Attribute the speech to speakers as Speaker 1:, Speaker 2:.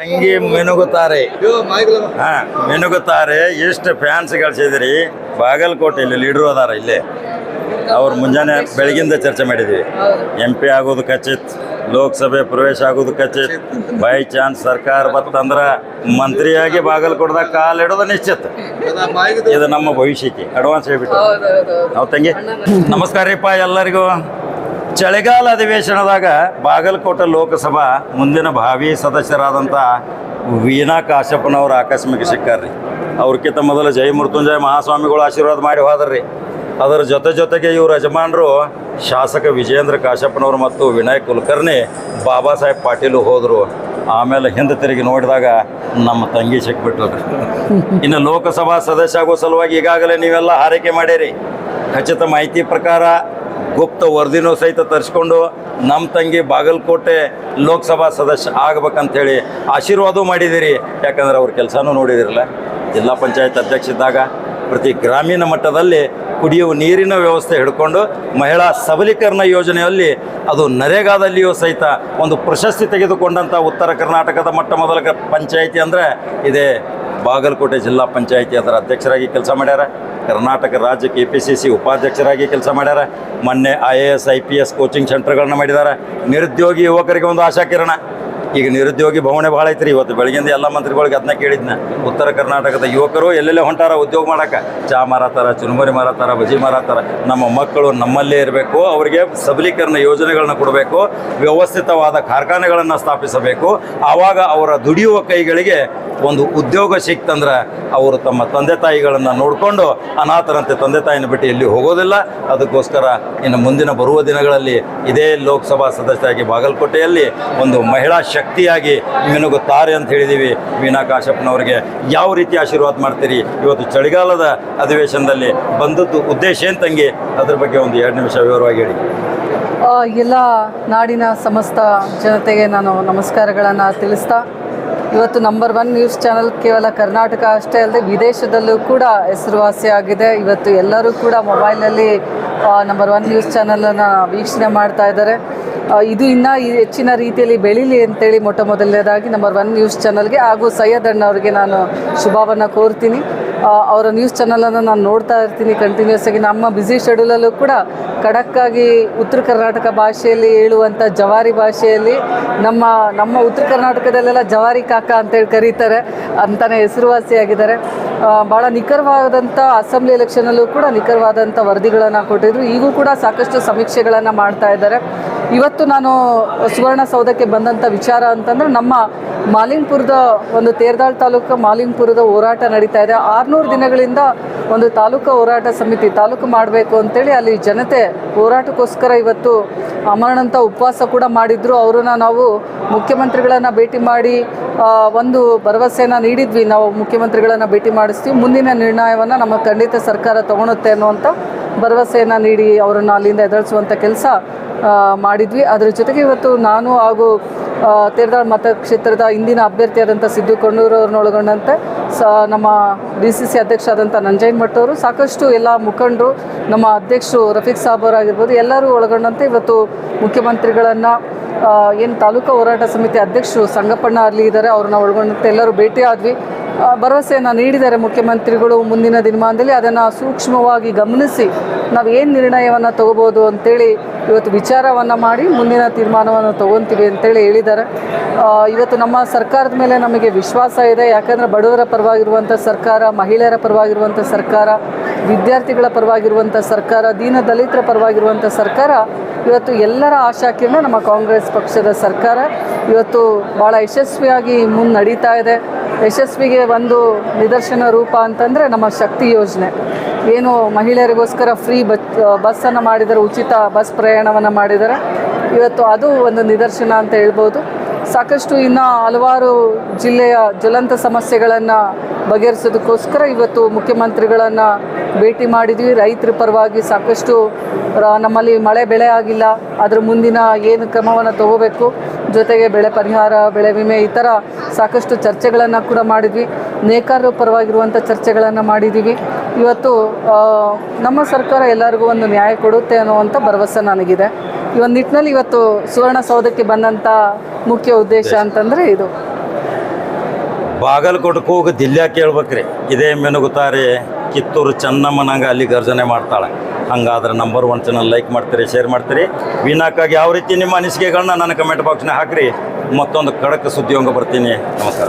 Speaker 1: ತಂಗಿ ಮಿನುಗುತ್ತಾರೆ. ಹಾ ಮಿನುಗುತ್ತಾರೆ. ಎಷ್ಟು ಫ್ಯಾನ್ಸ್ ಗಳಿಸಿದ್ರಿ ಬಾಗಲಕೋಟೆಯಲ್ಲಿ ಲೀಡ್ರು ಅದಾರ ಇಲ್ಲೇ. ಅವ್ರು ಮುಂಜಾನೆ ಬೆಳಗಿಂದ ಚರ್ಚೆ ಮಾಡಿದ್ವಿ ಎಂ ಪಿ ಆಗೋದು ಖಚಿತ್. ಲೋಕಸಭೆ ಪ್ರವೇಶ ಆಗೋದು ಖಚಿತ್. ಬೈ ಚಾನ್ಸ್ ಸರ್ಕಾರ ಬತ್ತಂದ್ರ ಮಂತ್ರಿಯಾಗಿ ಬಾಗಲಕೋಟದಾಗ ಕಾಲಿಡೋದು ನಿಶ್ಚಿತ. ಇದು ನಮ್ಮ ಭವಿಷ್ಯಕ್ಕೆ. ಅಡ್ವಾನ್ಸ್ ಹೇಳ್ಬಿಟ್ಟು. ನಾವು ತಂಗಿ. ನಮಸ್ಕಾರ ರೀಪ್ಪ ಎಲ್ಲರಿಗೂ. ಚಳಿಗಾಲ ಅಧಿವೇಶನದಾಗ ಬಾಗಲಕೋಟೆ ಲೋಕಸಭಾ ಮುಂದಿನ ಭಾವಿ ಸದಸ್ಯರಾದಂಥ ವೀಣಾ ಕಾಶಪ್ಪನವರು ಆಕಸ್ಮಿಕ ಸಿಕ್ಕಾರ್ರಿ ಅವ್ರಕ್ಕಿಂತ ಮೊದಲು ಜೈ ಮೃತ್ಯುಂಜಯ ಮಹಾಸ್ವಾಮಿಗಳು ಆಶೀರ್ವಾದ ಮಾಡಿ ಹೋದ್ರಿ ಅದರ ಜೊತೆ ಜೊತೆಗೆ ಇವ್ರ ಯಜಮಾನರು ಶಾಸಕ ವಿಜೇಂದ್ರ ಕಾಶಪ್ಪನವರು ಮತ್ತು ವಿನಯ್ ಕುಲಕರ್ಣಿ ಬಾಬಾ ಸಾಹೇಬ್ ಪಾಟೀಲು ಹೋದರು. ಆಮೇಲೆ ಹಿಂದೆ ತಿರುಗಿ ನೋಡಿದಾಗ ನಮ್ಮ ತಂಗಿ ಸಿಕ್ಬಿಟ್ಟು ಇನ್ನು ಲೋಕಸಭಾ ಸದಸ್ಯ ಆಗೋ ಸಲುವಾಗಿ ಈಗಾಗಲೇ ನೀವೆಲ್ಲ ಆರೈಕೆ ಮಾಡಿರಿ. ಖಚಿತ ಮಾಹಿತಿ ಪ್ರಕಾರ ಗುಪ್ತ ವರದಿನೂ ಸಹಿತ ತರಿಸ್ಕೊಂಡು ನಮ್ಮ ತಂಗಿ ಬಾಗಲಕೋಟೆ ಲೋಕಸಭಾ ಸದಸ್ಯ ಆಗ್ಬೇಕಂತೇಳಿ ಆಶೀರ್ವಾದ ಮಾಡಿದಿರಿ ಯಾಕಂದ್ರೆ ಅವ್ರ ಕೆಲಸನೂ ನೋಡಿದಿರಲ್ಲ. ಜಿಲ್ಲಾ ಪಂಚಾಯತ್ ಅಧ್ಯಕ್ಷ ಇದ್ದಾಗ ಪ್ರತಿ ಗ್ರಾಮೀಣ ಮಟ್ಟದಲ್ಲಿ ಕುಡಿಯುವ ನೀರಿನ ವ್ಯವಸ್ಥೆ ಹಿಡ್ಕೊಂಡು ಮಹಿಳಾ ಸಬಲೀಕರಣ ಯೋಜನೆಯಲ್ಲಿ ಅದು ನರೇಗಾದಲ್ಲಿಯೂ ಸಹಿತ ಒಂದು ಪ್ರಶಸ್ತಿ ತೆಗೆದುಕೊಂಡಂಥ ಉತ್ತರ ಕರ್ನಾಟಕದ ಮಟ್ಟ ಮೊದಲ ಪಂಚಾಯಿತಿ ಅಂದರೆ ಇದೇ ಬಾಗಲಕೋಟೆ ಜಿಲ್ಲಾ ಪಂಚಾಯಿತಿ ಅದರ ಅಧ್ಯಕ್ಷರಾಗಿ ಕೆಲಸ ಮಾಡ್ಯಾರ. ಕರ್ನಾಟಕ ರಾಜ್ಯ ಕೆ ಪಿ ಸಿ ಸಿ ಉಪಾಧ್ಯಕ್ಷರಾಗಿ ಕೆಲಸ ಮಾಡ್ಯಾರ. ಮೊನ್ನೆ I A S I P S coaching ಸೆಂಟರ್ಗಳನ್ನ ಮಾಡಿದ್ದಾರೆ ನಿರುದ್ಯೋಗಿ ಯುವಕರಿಗೆ ಒಂದು ಆಶಾಕಿರಣ ಈಗ ನಿರುದ್ಯೋಗಿ ಭವನೆ ಭಾಳ ಐತ್ರಿ. ಇವತ್ತು ಬೆಳಗಿಂದ ಎಲ್ಲ ಮಂತ್ರಿಗಳಿಗೆ ಅದನ್ನ ಕೇಳಿದ್ನ. ಉತ್ತರ ಕರ್ನಾಟಕದ ಯುವಕರು ಎಲ್ಲೆಲ್ಲೇ ಹೊಂಟಾರ ಉದ್ಯೋಗ ಮಾಡಕ್ಕೆ ಚಾ ಮಾರಾತಾರ, ಚುರುಮುರಿ ಮಾರಾತಾರ ಬಜಿ ಮಾರಾತಾರ. ನಮ್ಮ ಮಕ್ಕಳು ನಮ್ಮಲ್ಲೇ ಇರಬೇಕು. ಅವರಿಗೆ ಸಬಲೀಕರಣ ಯೋಜನೆಗಳನ್ನ ಕೊಡಬೇಕು. ವ್ಯವಸ್ಥಿತವಾದ ಕಾರ್ಖಾನೆಗಳನ್ನು ಸ್ಥಾಪಿಸಬೇಕು. ಆವಾಗ ಅವರ ದುಡಿಯುವ ಕೈಗಳಿಗೆ ಒಂದು ಉದ್ಯೋಗ ಸಿಕ್ತಂದ್ರೆ ಅವರು ತಮ್ಮ ತಂದೆ ತಾಯಿಗಳನ್ನು ನೋಡಿಕೊಂಡು ಅನಾಥರಂತೆ ತಂದೆ ತಾಯಿನ ಬಿಟ್ಟು ಎಲ್ಲಿ ಹೋಗೋದಿಲ್ಲ. ಅದಕ್ಕೋಸ್ಕರ ಇನ್ನು ಮುಂದಿನ ಬರುವ ದಿನಗಳಲ್ಲಿ ಇದೇ ಲೋಕಸಭಾ ಸದಸ್ಯರಾಗಿ ಬಾಗಲಕೋಟೆಯಲ್ಲಿ ಒಂದು ಮಹಿಳಾ ಶಕ್ತಿಯಾಗಿ ಮಿನುಗುತ್ತಾರೆ ಅಂತ ಹೇಳಿದ್ದೀವಿ ವೀಣಾ ಕಾಶಪ್ಪನವರಿಗೆ ಯಾವ ರೀತಿ ಆಶೀರ್ವಾದ ಮಾಡ್ತೀರಿ? ಇವತ್ತು ಚಳಿಗಾಲದ ಅಧಿವೇಶನದಲ್ಲಿ ಬಂದದ್ದು ಉದ್ದೇಶ ಏನು ತಂಗಿ? ಅದ್ರ ಬಗ್ಗೆ ಒಂದು ಎರಡು ನಿಮಿಷ ವಿವರವಾಗಿ ಹೇಳಿ.
Speaker 2: ಎಲ್ಲ ನಾಡಿನ ಸಮಸ್ತ ಜನತೆಗೆ ನಾನು ನಮಸ್ಕಾರಗಳನ್ನು ತಿಳಿಸ್ತಾ ಇವತ್ತು ನಂಬರ್ ಒನ್ ನ್ಯೂಸ್ ಚಾನಲ್ ಕೇವಲ ಕರ್ನಾಟಕ ಅಷ್ಟೇ ಅಲ್ಲದೆ ವಿದೇಶದಲ್ಲೂ ಕೂಡ ಹೆಸರುವಾಸಿಯಾಗಿದೆ ಇವತ್ತು ಎಲ್ಲರೂ ಕೂಡ ಮೊಬೈಲಲ್ಲಿ ನಂಬರ್ ಒನ್ ನ್ಯೂಸ್ ಚಾನಲನ್ನು ವೀಕ್ಷಣೆ ಮಾಡ್ತಾ ಇದ್ದಾರೆ. ಇದು ಇನ್ನೂ ಹೆಚ್ಚಿನ ರೀತಿಯಲ್ಲಿ ಬೆಳೀಲಿ ಅಂತೇಳಿ ಮೊಟ್ಟ ಮೊದಲನೇದಾಗಿ ನಂಬರ್ ಒನ್ ನ್ಯೂಸ್ ಚಾನಲ್ಗೆ ಹಾಗೂ ಸೈಯದ್ ಅಣ್ಣವ್ರಿಗೆ ನಾನು ಶುಭವನ್ನು ಕೋರ್ತೀನಿ. ಅವರ ನ್ಯೂಸ್ ಚಾನಲನ್ನು ನಾನು ನೋಡ್ತಾ ಇರ್ತೀನಿ ಕಂಟಿನ್ಯೂಸ್ ಆಗಿ. ನಮ್ಮ ಬ್ಯುಸಿ ಶೆಡ್ಯೂಲಲ್ಲೂ ಕೂಡ ಖಡಕ್ಕಾಗಿ ಉತ್ತರ ಕರ್ನಾಟಕ ಭಾಷೆಯಲ್ಲಿ ಹೇಳುವಂಥ ಜವಾರಿ ಭಾಷೆಯಲ್ಲಿ ನಮ್ಮ ನಮ್ಮ ಉತ್ತರ ಕರ್ನಾಟಕದಲ್ಲೆಲ್ಲ ಜವಾರಿ ಕಾಕ ಅಂತೇಳಿ ಕರೀತಾರೆ ಅಂತಲೇ ಹೆಸರುವಾಸಿಯಾಗಿದ್ದಾರೆ. ಭಾಳ ನಿಖರವಾದಂಥ ಅಸೆಂಬ್ಲಿ ಎಲೆಕ್ಷನಲ್ಲೂ ಕೂಡ ನಿಖರವಾದಂಥ ವರದಿಗಳನ್ನು ಕೊಟ್ಟಿದ್ರು. ಈಗೂ ಕೂಡ ಸಾಕಷ್ಟು ಸಮೀಕ್ಷೆಗಳನ್ನು ಮಾಡ್ತಾ ಇದ್ದಾರೆ. ಇವತ್ತು ನಾನು ಸುವರ್ಣಸೌಧಕ್ಕೆ ಬಂದಂಥ ವಿಚಾರ ಅಂತಂದರೆ ನಮ್ಮ ಮಾಲಿಂಗ್ಪುರದ ಒಂದು ತೇರ್ದಾಳ್ ತಾಲೂಕು ಮಾಲಿಂಗ್ಪುರದ ಹೋರಾಟ ನಡೀತಾ ಇದೆ. ಆರುನೂರು ದಿನಗಳಿಂದ ಒಂದು ತಾಲೂಕು ಹೋರಾಟ ಸಮಿತಿ ತಾಲೂಕು ಮಾಡಬೇಕು ಅಂತೇಳಿ ಅಲ್ಲಿ ಜನತೆ ಹೋರಾಟಕ್ಕೋಸ್ಕರ ಇವತ್ತು ಅಮರಣಂತ ಉಪವಾಸ ಕೂಡ ಮಾಡಿದ್ರು. ಅವರನ್ನ ನಾವು ಮುಖ್ಯಮಂತ್ರಿಗಳನ್ನು ಭೇಟಿ ಮಾಡಿ ಒಂದು ಭರವಸೆಯನ್ನು ನೀಡಿದ್ವಿ. ನಾವು ಮುಖ್ಯಮಂತ್ರಿಗಳನ್ನು ಭೇಟಿ ಮಾಡಿಸ್ತೀವಿ. ಮುಂದಿನ ನಿರ್ಣಯವನ್ನು ನಮ್ಮ ಖಂಡಿತ ಸರ್ಕಾರ ತಗೊಳುತ್ತೆ ಅನ್ನುವಂಥ ಭರವಸೆಯನ್ನು ನೀಡಿ ಅವರನ್ನು ಅಲ್ಲಿಂದ ಎದುರಿಸುವಂಥ ಕೆಲಸ ಮಾಡಿದ್ವಿ. ಅದರ ಜೊತೆಗೆ ಇವತ್ತು ನಾನು ಹಾಗೂ ತೇರದಾಳ್ ಮತಕ್ಷೇತ್ರದ ಇಂದಿನ ಅಭ್ಯರ್ಥಿಯಾದಂಥ ಸಿದ್ದು ಕೊಂಡೂರವ್ರನ್ನ ಒಳಗೊಂಡಂತೆ ಸ ನಮ್ಮ ಡಿ ಸಿ ಸಿ ಅಧ್ಯಕ್ಷ ಆದಂಥ ಅವರು, ಸಾಕಷ್ಟು ಎಲ್ಲ ಮುಖಂಡರು, ನಮ್ಮ ಅಧ್ಯಕ್ಷರು ರಫೀಕ್ ಸಾಬ್ ಅವರಾಗಿರ್ಬೋದು ಎಲ್ಲರೂ ಒಳಗೊಂಡಂತೆ ಇವತ್ತು ಮುಖ್ಯಮಂತ್ರಿಗಳನ್ನು ಏನು ತಾಲೂಕು ಹೋರಾಟ ಸಮಿತಿ ಅಧ್ಯಕ್ಷರು ಸಂಗಪ್ಪಣ್ಣ ಅಲ್ಲಿ ಇದ್ದಾರೆ, ಅವ್ರನ್ನ ಒಳಗೊಂಡಂತೆ ಎಲ್ಲರೂ ಭೇಟಿ ಆದ್ವಿ. ಭರವಸೆಯನ್ನು ನೀಡಿದ್ದಾರೆ ಮುಖ್ಯಮಂತ್ರಿಗಳು ಮುಂದಿನ ದಿನಮಾನದಲ್ಲಿ. ಅದನ್ನು ಸೂಕ್ಷ್ಮವಾಗಿ ಗಮನಿಸಿ, ನಾವು ಏನು ನಿರ್ಣಯವನ್ನು ತಗೋಬೋದು ಅಂತೇಳಿ ಇವತ್ತು ವಿಚಾರವನ್ನು ಮಾಡಿ ಮುಂದಿನ ತೀರ್ಮಾನವನ್ನು ತಗೊತೀವಿ ಅಂತೇಳಿ ಹೇಳಿದ್ದಾರೆ. ಇವತ್ತು ನಮ್ಮ ಸರ್ಕಾರದ ಮೇಲೆ ನಮಗೆ ವಿಶ್ವಾಸ ಇದೆ. ಯಾಕಂದರೆ ಬಡವರ ಪರವಾಗಿರುವಂಥ ಸರ್ಕಾರ, ಮಹಿಳೆಯರ ಪರವಾಗಿರುವಂಥ ಸರ್ಕಾರ, ವಿದ್ಯಾರ್ಥಿಗಳ ಪರವಾಗಿರುವಂಥ ಸರ್ಕಾರ, ದೀನ ದಲಿತರ ಪರವಾಗಿರುವಂಥ ಸರ್ಕಾರ, ಇವತ್ತು ಎಲ್ಲರ ಆಶಾಕಿರಣ ನಮ್ಮ ಕಾಂಗ್ರೆಸ್ ಪಕ್ಷದ ಸರ್ಕಾರ. ಇವತ್ತು ಭಾಳ ಯಶಸ್ವಿಯಾಗಿ ಮುನ್ನಡೀತಾ ಇದೆ. ಯಶಸ್ವಿಗೆ ಒಂದು ನಿದರ್ಶನ ರೂಪ ಅಂತಂದರೆ ನಮ್ಮ ಶಕ್ತಿ ಯೋಜನೆ. ಏನು ಮಹಿಳೆಯರಿಗೋಸ್ಕರ ಫ್ರೀ ಬಸ್ ಬಸ್ಸನ್ನು ಮಾಡಿದರೆ ಉಚಿತ ಬಸ್ ಪ್ರಯಾಣವನ್ನು ಮಾಡಿದರೆ ಇವತ್ತು ಅದು ಒಂದು ನಿದರ್ಶನ ಅಂತ ಹೇಳ್ಬೋದು. ಸಾಕಷ್ಟು ಇನ್ನು ಹಲವಾರು ಜಿಲ್ಲೆಯ ಜ್ವಲಂತ ಸಮಸ್ಯೆಗಳನ್ನು ಬಗೆಹರಿಸೋದಕ್ಕೋಸ್ಕರ ಇವತ್ತು ಮುಖ್ಯಮಂತ್ರಿಗಳನ್ನು ಭೇಟಿ ಮಾಡಿದ್ವಿ. ರೈತರ ಪರವಾಗಿ ಸಾಕಷ್ಟು ನಮ್ಮಲ್ಲಿ ಮಳೆ ಬೆಳೆ ಆಗಿಲ್ಲ. ಅದರ ಮುಂದಿನ ಏನು ಕ್ರಮವನ್ನು ತಗೋಬೇಕು? ಜೊತೆಗೆ ಬೆಳೆ ಪರಿಹಾರ ಬೆಳೆ ವಿಮೆ ಈ ಥರ ಸಾಕಷ್ಟು ಚರ್ಚೆಗಳನ್ನು ಕೂಡ ಮಾಡಿದ್ವಿ. ನೇಕಾರರ ಪರವಾಗಿರುವಂಥ ಚರ್ಚೆಗಳನ್ನು ಮಾಡಿದ್ದೀವಿ ಇವತ್ತು ನಮ್ಮ ಸರ್ಕಾರ ಎಲ್ಲರಿಗೂ ಒಂದು ನ್ಯಾಯ ಕೊಡುತ್ತೆ ಅನ್ನುವಂಥ ಭರವಸೆ ನನಗಿದೆ. ಈ ಒಂದು ನಿಟ್ಟಿನಲ್ಲಿ ಇವತ್ತು ಸುವರ್ಣಸೌಧಕ್ಕೆ ಬಂದಂಥ ಮುಖ್ಯ ಉದ್ದೇಶ ಅಂತಂದರೆ ಇದು.
Speaker 1: ಬಾಗಲಕೋಟಕ್ಕೆ ಹೋಗಿ ದಿಲ್ಲ್ಯಾಗ ಕೇಳ್ಬೇಕ್ರಿ. ಇದೇ ಮೆನುಗುತ್ತಾರೆ. ಕಿತ್ತೂರು ಚೆನ್ನಮ್ಮನಾಗ ಅಲ್ಲಿ ಗರ್ಜನೆ ಮಾಡ್ತಾಳೆ. ಹಂಗಾದ್ರೆ ನಂಬರ್ ಒನ್ ಚಾನಲ್ ಲೈಕ್ ಮಾಡ್ತೀರಿ ಶೇರ್ ಮಾಡ್ತೀರಿ. ವಿನಾಕಾಗಿ ಯಾವ ರೀತಿ ನಿಮ್ಮ ಅನಿಸಿಕೆಗಳನ್ನ ನನ್ನ ಕಮೆಂಟ್ ಬಾಕ್ಸ್ನ ಹಾಕ್ರಿ. ಮತ್ತೊಂದು ಖಡಕ್ ಸುದ್ದಿಯೊಂಗ ಬರ್ತೀನಿ. ನಮಸ್ಕಾರ.